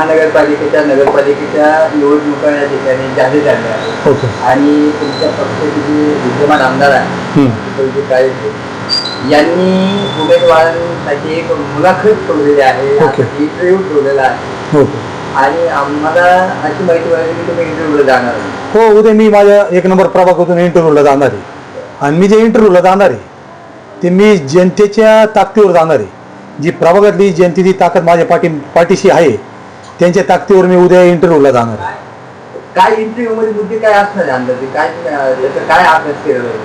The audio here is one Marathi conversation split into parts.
महानगरपालिकेच्या नगरपालिकेच्या निवडणुका या ठिकाणी जाहीर झाल्या. आहेत आणि तुमच्या पक्षाचे जे विद्यमान आमदार आहेत. विठ्ठलजी काळे यांनी उमेदवारांसाठी एक मुलाखत ठेवलेली आहे. इंटरव्ह्यू ठेवलेला आहे. आणि आम्हाला अशी माहिती मिळाली की तुम्ही इंटरव्ह्यूला जाणार आहे. हो उद्या मी माझ्या एक नंबर प्रभागातून इंटरव्ह्यूला जाणार आहे. आणि मी जे इंटरव्ह्यूला जाणार आहे ते मी जनतेच्या ताकदीवर जाणार आहे. जी प्रभागातली जनतेची ताकद माझ्या पाठी पाठीशी आहे त्यांच्या ताकदीवर मी उद्या इंटरव्ह्यूला जाणार आहे. काय इंटरव्ह्यू मध्ये मुद्दे काय असणार आहे अंदाजे? काय काय अभ्यास केलेला आहे?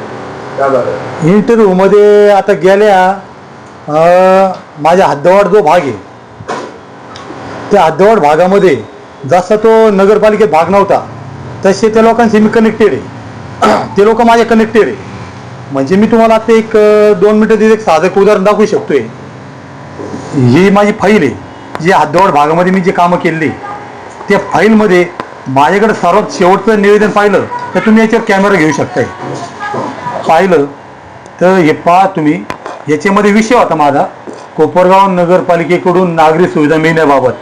का बरं? इंटरव्ह्यूमध्ये आता गेल्या अं, माझ्या हद्दवाड जो भाग आहे त्या हद्दवाड भागामध्ये जसा तो नगरपालिकेत भाग नव्हता तसे त्या लोकांशी मी कनेक्टेड आहे. ते लोक माझे कनेक्टेड आहे. म्हणजे मी तुम्हाला आता एक अं, दोन मिनिटं तिथे एक साधक उदाहरण दाखवू शकतोय. ही माझी फाईल आहे. जे हद्दवाड भागामध्ये मी जे कामं केली त्या फाईलमध्ये माझ्याकडे सर्वात शेवटचं निवेदन पाहिलं तर तुम्ही याच्यावर कॅमेरा घेऊ शकताय. पाहिलं तर हे पहा तुम्ही याच्यामध्ये विषय होता माझा. कोपरगाव नगरपालिकेकडून नागरी सुविधा मिळण्याबाबत.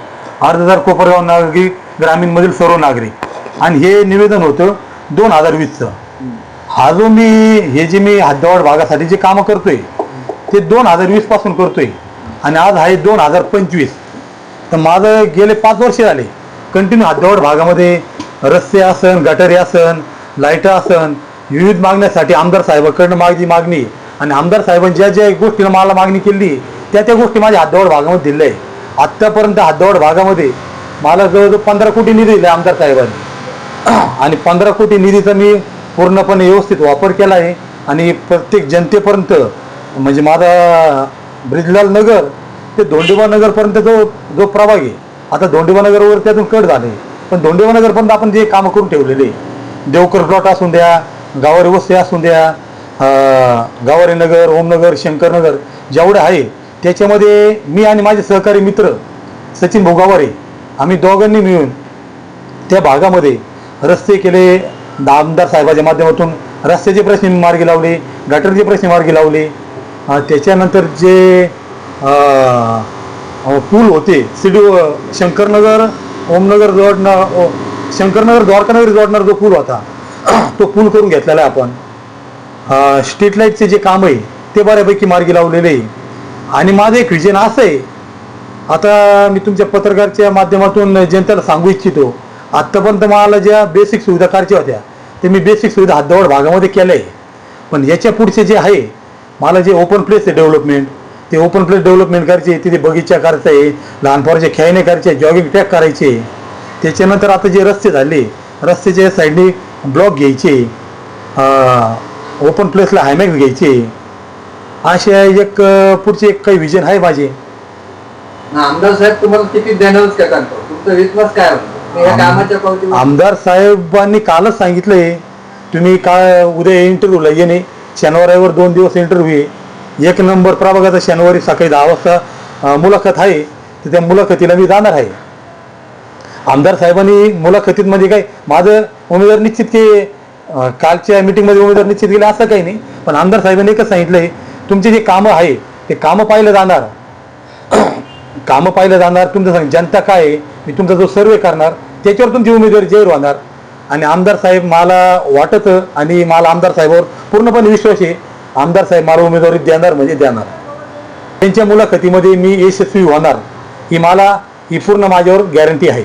अर्जदार कोपरगाव नागरी ग्रामीणमधील सर्व नागरिक आणि हे निवेदन होतं दोन हजार वीसचं हा जो मी हे जे मी हद्दवाड भागासाठी जे कामं करतोय ते दोन हजार वीसपासून करतोय. आणि आज आहे दोन हजार पंचवीस. तर माझं गेले पाच वर्ष झाले. कंटिन्यू हद्दवाड भागामध्ये रस्ते असन गटारे असन लाइट असन विविध मागण्यासाठी आमदार साहेबांकडनं माझी मागणी आणि आमदार साहेबांनी ज्या ज्या गोष्टीला मला मागणी केली त्या त्या गोष्टी माझ्या हद्दवाड भागामध्ये दिल्या आहे आत्तापर्यंत हद्दवाड भागामध्ये मला जवळजवळ पंधरा कोटी निधी दिला आमदार साहेबांनी. आणि पंधरा कोटी निधीचा मी पूर्णपणे व्यवस्थित वापर केला आहे. आणि प्रत्येक जनतेपर्यंत म्हणजे माझा ब्रिजलाल नगर ते धोंडीबा नगरपर्यंत जो जो प्रभाग आहे आता धोंडीबा नगरवर त्यातून कट झाले. पण धोंडीबा नगरपर्यंत आपण जे कामं करून ठेवलेले देवकर प्लॉट असू द्या गावारी वस्ती असू द्या गावारे गावारी नगर ओमनगर शंकरनगर जेवढे आहे त्याच्यामध्ये मी आणि माझे सहकारी मित्र सचिन भोगावरे आम्ही दोघांनी मिळून त्या भागामध्ये रस्ते केले आमदार साहेबाच्या माध्यमातून रस्त्याचे प्रश्न मार्गी लावले गटरचे प्रश्न मार्गी लावले. त्याच्यानंतर जे पूल होते. सिडी शंकरनगर ओमनगर जोडणं ओ, शंकरनगर द्वारकानगर जोडणार जो पूल होता तो पूल करून घेतलेला आहे आपण. स्ट्रीट लाईटचे जे काम आहे ते बऱ्यापैकी मार्गी लावलेले आहे. आणि माझं एक विजन असं आहे आता मी तुमच्या पत्रकारच्या माध्यमातून जनतेला सांगू इच्छितो आत्तापर्यंत मला ज्या बेसिक सुविधा कारच्या होत्या ते मी बेसिक सुविधा हातदवड भागामध्ये केल्या आहे. पण याच्या पुढचे जे आहे मला जे ओपन प्लेस आहे डेव्हलपमेंट ते ओपन प्लेस डेव्हलपमेंट करायचे तिथे बगीचा करायचा आहे लहान पोराचे खेळणे करायचे जॉगिंग ट्रॅक करायचे. त्याच्यानंतर आता जे रस्ते झाले रस्त्याच्या साईडने ब्लॉक घ्यायचे ओपन प्लेसला हायमॅक्स घ्यायचे. असे एक पुढचे एक काही विजन आहे माझे. आमदार साहेब तुम्हाला तिकीट देणारच का सांगतो तुमचा विश्वास काय आमदार साहेबांनी कालच सांगितलंय तुम्ही काय उद्या इंटरव्ह्यूला येणे शनिवारीवर दोन दिवस इंटरव्ह्यू आहे. एक नंबर प्रभागाचा शनिवारी सकाळी दहा वाजता मुलाखत आहे. तर त्या मुलाखतीला मी जाणार आहे. आमदार साहेबांनी मुलाखतीत म्हणजे काय माझं उमेदवार निश्चित की कालच्या मिटिंगमध्ये उमेदवार निश्चित केले असं काही नाही. पण आमदार साहेबांनी एकच सांगितलंय तुमचे जे कामं आहे ते कामं पाहिलं जाणार. कामं पाहिलं जाणार तुमचं सांग जनता काय आहे मी तुमचा जो सर्वे करणार त्याच्यावर तुमची उमेदवारी जाहीर होणार. आणि आमदार साहेब मला वाटत आणि मला आमदार साहेबावर पूर्णपणे विश्वास आहे आमदार साहेब मला उमेदवारी देणार म्हणजे देणार. त्यांच्या मुलाखतीमध्ये मी यशस्वी होणार ही मला ही पूर्ण माझ्यावर गॅरंटी आहे.